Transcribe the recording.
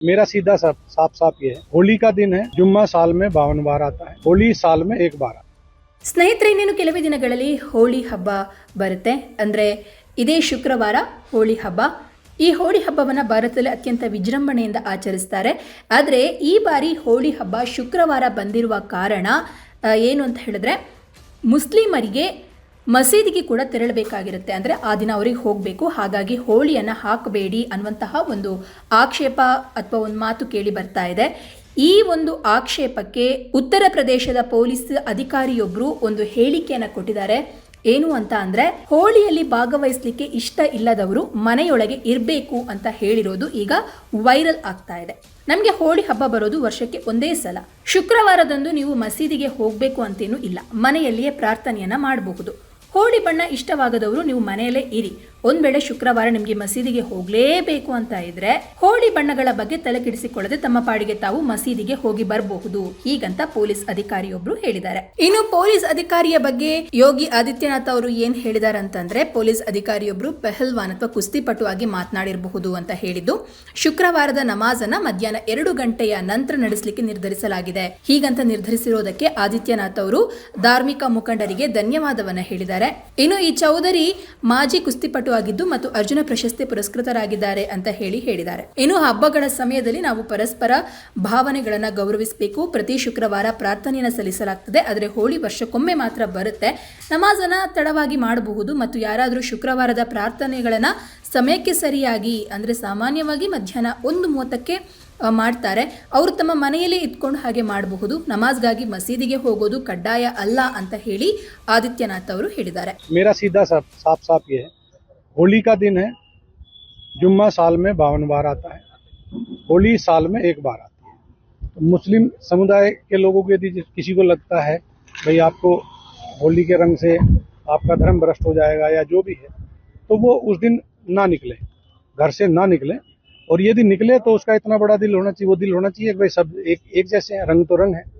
मेरा सीधा साफ साफ साफ ये है होली का दिन है जुम्मा साल में बावन बार आता है होली साल में एक बार आता है ಸ್ನೇಹಿತರೆ ಇನ್ನೇನು ಕೆಲವೇ ದಿನಗಳಲ್ಲಿ ಹೋಳಿ ಹಬ್ಬ ಬರುತ್ತೆ ಅಂದರೆ ಇದೇ ಶುಕ್ರವಾರ ಹೋಳಿ ಹಬ್ಬ ಈ ಹೋಳಿ ಹಬ್ಬವನ್ನು ಭಾರತದಲ್ಲಿ ಅತ್ಯಂತ ವಿಜೃಂಭಣೆಯಿಂದ ಆಚರಿಸ್ತಾರೆ ಆದರೆ ಈ ಬಾರಿ ಹೋಳಿ ಹಬ್ಬ ಶುಕ್ರವಾರ ಬಂದಿರುವ ಕಾರಣ ಆ, ಏನು ಅಂತ ಹೇಳಿದ್ರೆ ಮುಸ್ಲಿಮರಿಗೆ ಮಸೀದಿಗೆ ಕೂಡ ತೆರಳಬೇಕಾಗಿರುತ್ತೆ. ಅಂದರೆ ಆ ದಿನ ಅವರಿಗೆ ಹೋಗಬೇಕು. ಹಾಗಾಗಿ ಹೋಳಿಯನ್ನು ಹಾಕಬೇಡಿ ಅನ್ನುವಂತಹ ಒಂದು ಆಕ್ಷೇಪ ಅಥವಾ ಒಂದು ಮಾತು ಕೇಳಿ ಬರ್ತಾ ಇದೆ. ಈ ಒಂದು ಆಕ್ಷೇಪಕ್ಕೆ ಉತ್ತರ ಪ್ರದೇಶದ ಪೊಲೀಸ್ ಅಧಿಕಾರಿಯೊಬ್ಬರು ಒಂದು ಹೇಳಿಕೆಯನ್ನು ಕೊಟ್ಟಿದ್ದಾರೆ. ಏನು ಅಂತ ಅಂದ್ರೆ, ಹೋಳಿಯಲ್ಲಿ ಭಾಗವಹಿಸಲಿಕ್ಕೆ ಇಷ್ಟ ಇಲ್ಲದವರು ಮನೆಯೊಳಗೆ ಇರಬೇಕು ಅಂತ ಹೇಳಿರೋದು ಈಗ ವೈರಲ್ ಆಗ್ತಾ ಇದೆ. ನಮಗೆ ಹೋಳಿ ಹಬ್ಬ ಬರೋದು ವರ್ಷಕ್ಕೆ ಒಂದೇ ಸಲ. ಶುಕ್ರವಾರದಂದು ನೀವು ಮಸೀದಿಗೆ ಹೋಗಬೇಕು ಅಂತೇನೂ ಇಲ್ಲ. ಮನೆಯಲ್ಲಿಯೇ ಪ್ರಾರ್ಥನೆಯನ್ನ ಮಾಡಬಹುದು. ಹೋಳಿ ಬಣ್ಣ ಇಷ್ಟವಾಗದವರು ನೀವು ಮನೆಯಲ್ಲೇ ಇರಿ. ಒಂದ್ ವೇಳೆ ಶುಕ್ರವಾರ ನಿಮಗೆ ಮಸೀದಿಗೆ ಹೋಗಲೇಬೇಕು ಅಂತ ಇದ್ರೆ ಹೋಳಿ ಬಣ್ಣಗಳ ಬಗ್ಗೆ ತಲೆ ಕೆಡಿಸಿಕೊಳ್ಳದೆ ತಮ್ಮ ಪಾಡಿಗೆ ತಾವು ಮಸೀದಿಗೆ ಹೋಗಿ ಬರಬಹುದು. ಹೀಗಂತ ಪೊಲೀಸ್ ಅಧಿಕಾರಿಯೊಬ್ರು ಹೇಳಿದ್ದಾರೆ. ಇನ್ನು ಪೊಲೀಸ್ ಅಧಿಕಾರಿಯ ಬಗ್ಗೆ ಯೋಗಿ ಆದಿತ್ಯನಾಥ್ ಅವರು ಏನ್ ಹೇಳಿದ್ದಾರೆ ಅಂತಂದ್ರೆ ಪೊಲೀಸ್ ಅಧಿಕಾರಿಯೊಬ್ರು ಪೆಹಲ್ವಾನ್ ಅಥವಾ ಕುಸ್ತಿಪಟು ಆಗಿ ಮಾತನಾಡಿರಬಹುದು ಅಂತ ಹೇಳಿದ್ದು, ಶುಕ್ರವಾರದ ನಮಾಜನ್ನ ಮಧ್ಯಾಹ್ನ ಎರಡು ಗಂಟೆಯ ನಂತರ ನಡೆಸಲಿಕ್ಕೆ ನಿರ್ಧರಿಸಲಾಗಿದೆ. ಹೀಗಂತ ನಿರ್ಧರಿಸಿರೋದಕ್ಕೆ ಆದಿತ್ಯನಾಥ್ ಅವರು ಧಾರ್ಮಿಕ ಮುಖಂಡರಿಗೆ ಧನ್ಯವಾದವನ್ನ ಹೇಳಿದ್ದಾರೆ. ಇನ್ನು ಈ ಚೌಧರಿ ಮಾಜಿ ಕುಸ್ತಿಪಟು ಆಗಿದ್ದು ಮತ್ತು ಅರ್ಜುನ ಪ್ರಶಸ್ತಿ ಪುರಸ್ಕೃತರಾಗಿದ್ದಾರೆ ಅಂತ ಹೇಳಿ ಹೇಳಿದ್ದಾರೆ. ಇನ್ನು ಹಬ್ಬಗಳ ಸಮಯದಲ್ಲಿ ನಾವು ಪರಸ್ಪರ ಭಾವನೆಗಳನ್ನು ಗೌರವಿಸಬೇಕು. ಪ್ರತಿ ಶುಕ್ರವಾರ ಪ್ರಾರ್ಥನೆಯನ್ನು ಸಲ್ಲಿಸಲಾಗ್ತದೆ. ಆದರೆ ಹೋಳಿ ವರ್ಷಕ್ಕೊಮ್ಮೆ ಮಾತ್ರ ಬರುತ್ತೆ. ನಮಾಜನ ತಡವಾಗಿ ಮಾಡಬಹುದು ಮತ್ತು ಯಾರಾದರೂ ಶುಕ್ರವಾರದ ಪ್ರಾರ್ಥನೆಗಳನ್ನು ಸಮಯಕ್ಕೆ ಸರಿಯಾಗಿ ಅಂದರೆ ಸಾಮಾನ್ಯವಾಗಿ ಮಧ್ಯಾಹ್ನ ಒಂದು ಮೂವತ್ತಕ್ಕೆ ಮಾಡ್ತಾರೆ. ಅವರು ತಮ್ಮ ಮನೆಯಲ್ಲೇ ಇದ್ಕೊಂಡು ಹಾಗೆ ಮಾಡಬಹುದು. ನಮಾಜ್ಗಾಗಿ ಮಸೀದಿಗೆ ಹೋಗೋದು ಕಡ್ಡಾಯ ಅಲ್ಲ ಅಂತ ಹೇಳಿ ಆದಿತ್ಯನಾಥ್ ಅವರು ಹೇಳಿದ್ದಾರೆ. ಮೇರಾ ಸೀದಾ ಸಾಫ್ ಸಾಫ್ होली का दिन है, जुम्मा साल में बावन बार आता है। होली साल में एक बार आती है। तो मुस्लिम समुदाय के लोगों को यदि किसी को लगता है, भाई आपको होली के रंग से आपका धर्म भ्रष्ट हो जाएगा या जो भी है तो वो उस दिन ना निकले, घर से ना निकले। और यदि निकले तो उसका इतना बड़ा दिल होना चाहिए, वो दिल होना चाहिए भाई सब एक एक जैसे हैं, रंग तो रंग है।